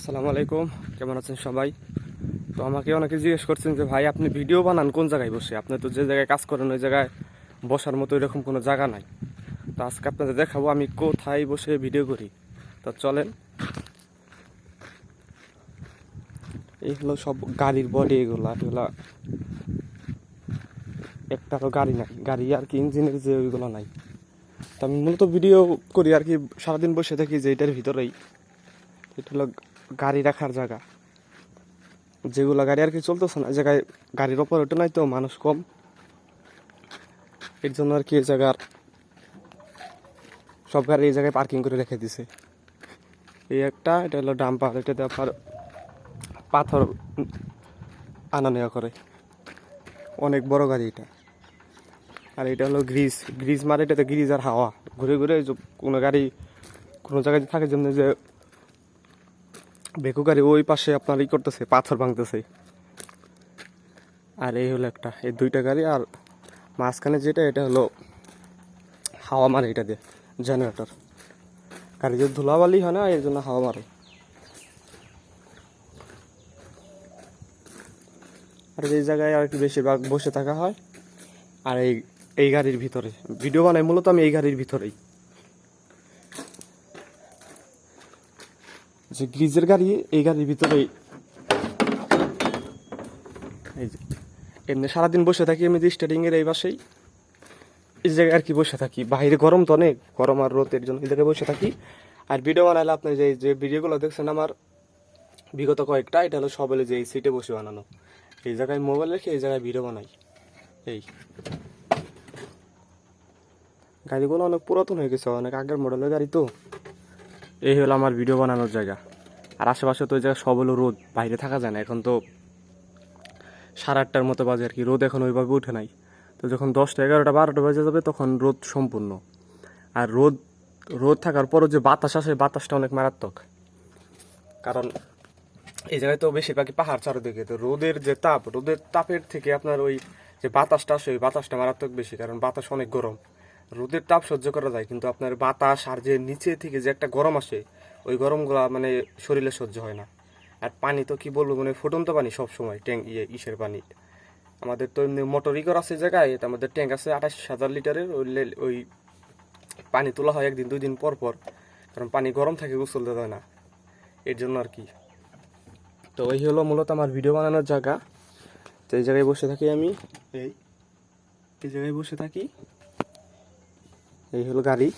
আসসালামু আলাইকুম। কেমন আছেন সবাই? তো আমাকে অনেকে জিজ্ঞেস করছেন যে, ভাই, আপনি ভিডিও বানান কোন জায়গায় বসে? আপনি তো যে জায়গায় কাজ করেন, ওই জায়গায় বসার মতো এরকম কোনো জায়গা নাই। তো আজকে আপনাদের দেখাবো আমি কোথায় বসে ভিডিও করি। তো চলেন। এই হলো সব গাড়ির বডি এগুলো এগুলা একটারও গাড়ি নাই। গাড়ি আর কি ইঞ্জিনের যে ওইগুলো নাই। তো আমি মূলত ভিডিও করি আর কি, সারাদিন বসে থাকি যে এটার ভিতরেই। এটা হলো গাড়ি রাখার জায়গা। যেগুলো গাড়ি আর কি চলতেছে না জায়গায় গাড়ির ওপর ওটা নাই তো, মানুষ কম। এর জন্য আর কি এই জায়গার সব গাড়ি এই জায়গায় পার্কিং করে রেখে দিছে। এই একটা, এটা হলো ডাম্পার এটাতে আপনার পাথর আনা নেওয়া করে। অনেক বড় গাড়ি এটা। আর এটা হলো গ্রিজ গ্রিজ মারে এটাতে গ্রিজ আর হাওয়া। ঘুরে ঘুরে কোনো গাড়ি কোনো জায়গায় থাকে জন্য যে বেকু গাড়ি ওই পাশে আপনার ই করতেছে, পাথর ভাঙতেছে। আর এই হলো একটা, এই দুইটা গাড়ি আর মাঝখানে যেটা, এটা হলো হাওয়া মারে এটা দিয়ে জেনারেটর গাড়ি যে ধুলাবালি হয় না, এর জন্য হাওয়া মারে। আর এই জায়গায় আর কি বেশিরভাগ বসে থাকা হয়, আর এই এই গাড়ির ভিতরে। ভিডিও বানাই, মূলত আমি এই গাড়ির ভিতরেই। যে গ্রিজের গাড়ি, এই গাড়ির ভিতরেই এই যে, এমনি সারাদিন বসে থাকি আমি স্টার্টিং এর এই পাশেই। এই জায়গায় আর কি বসে থাকি। বাইরে গরম তো অনেক, গরম আর রোদের জন্য এই জায়গায় বসে থাকি। আর ভিডিও বানাইলে আপনি যে যে ভিডিওগুলো দেখছেন আমার, বিগত কয়েকটা, এটা হলো সব হলো যে এই সিটে বসে বানানো। এই জায়গায় মোবাইল রেখে এই জায়গায় ভিডিও বানাই। এই। গাড়িগুলো অনেক পুরাতন হয়ে গেছে, অনেক আগের মডেলের গাড়ি তো। এই হলো আমার ভিডিও বানানোর জায়গা। আর আশেপাশে তো ওই জায়গা সব হলো রোদ, বাইরে থাকা যায় না। এখন তো সাড়ে আটটার মতো বাজে আর কি, রোদ এখন ওইভাবে উঠে নাই। তো যখন দশটা, এগারোটা, বারোটা বাজে যাবে তখন রোদ সম্পূর্ণ। আর রোদ রোদ থাকার পরও যে বাতাস আসে, বাতাসটা অনেক মারাত্মক। কারণ এই জায়গায় তো বেশিরভাগই পাহাড় চারদিকে, তো রোদের যে তাপ, রোদের তাপের থেকে আপনার ওই যে বাতাসটা আসে, ওই বাতাসটা মারাত্মক বেশি, কারণ বাতাস অনেক গরম। রোদের তাপ সহ্য করা যায়, কিন্তু আপনার বাতাস আর যে নিচে থেকে যে একটা গরম আসে, ওই গরমগুলা মানে শরীরে সহ্য হয় না। আর পানি তো কি বলব মানে ফুটন্ত পানি সব সময় ট্যাঙ্ক ইয়ে ইসের পানি। আমাদের তো এমনি মোটর ইকর আছে জায়গায়, তো আমাদের ট্যাঙ্ক আছে আঠাশ হাজার লিটারের, ওই ওই পানি তোলা হয় একদিন, দুই দিন পর পর, কারণ পানি গরম থাকে, গোসল দেওয়া না। এর জন্য আর কি। তো এই হলো মূলত আমার ভিডিও বানানোর জায়গা। তো এই জায়গায় বসে থাকি আমি। এই এই জায়গায় বসে থাকি। এই হলো গাড়ি।